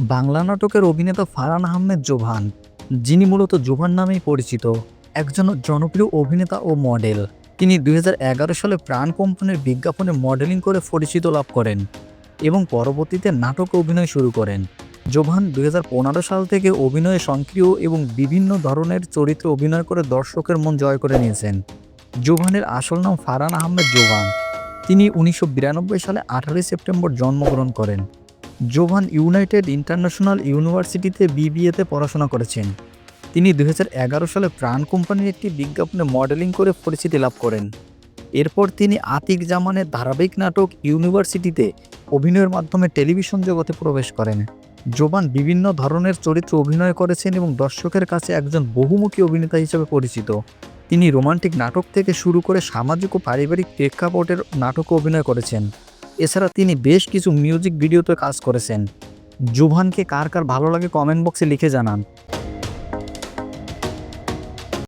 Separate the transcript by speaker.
Speaker 1: বাংলা নাটকের অভিনেতা ফারহান আহমেদ জোভান, যিনি মূলত জোভান নামেই পরিচিত, একজন জনপ্রিয় অভিনেতা ও মডেল। তিনি দুই হাজার এগারো সালে প্রাণ কোম্পানির বিজ্ঞাপনে মডেলিং করে পরিচিত লাভ করেন এবং পরবর্তীতে নাটকে অভিনয় শুরু করেন। জোভান দুই হাজার পনেরো সাল থেকে অভিনয়ে সক্রিয় এবং বিভিন্ন ধরনের চরিত্রে অভিনয় করে দর্শকের মন জয় করে নিয়েছেন। জোভানের আসল নাম ফারহান আহমেদ জোভান। তিনি উনিশশো বিরানব্বই সালে আঠারোই সেপ্টেম্বর জন্মগ্রহণ করেন। জোভান ইউনাইটেড ইন্টারন্যাশনাল ইউনিভার্সিটিতে বিবিএতে পড়াশোনা করেছেন। তিনি দু হাজার এগারো সালে প্রাণ কোম্পানির একটি বিজ্ঞাপনে মডেলিং করে পরিচিতি লাভ করেন। এরপর তিনি আতিক জামানের ধারাবাহিক নাটক ইউনিভার্সিটিতে অভিনয়ের মাধ্যমে টেলিভিশন জগতে প্রবেশ করেন। জোবান বিভিন্ন ধরনের চরিত্রে অভিনয় করেছেন এবং দর্শকের কাছে একজন বহুমুখী অভিনেতা হিসেবে পরিচিত। তিনি রোমান্টিক নাটক থেকে শুরু করে সামাজিক ও পারিবারিক প্রেক্ষাপটের নাটকে অভিনয় করেছেন। এছাড়া তিনি বেশ কিছু মিউজিক ভিডিওতে কাজ করেছেন। জুভানকে কার কার ভালো লাগে কমেন্ট বক্সে লিখে জানান।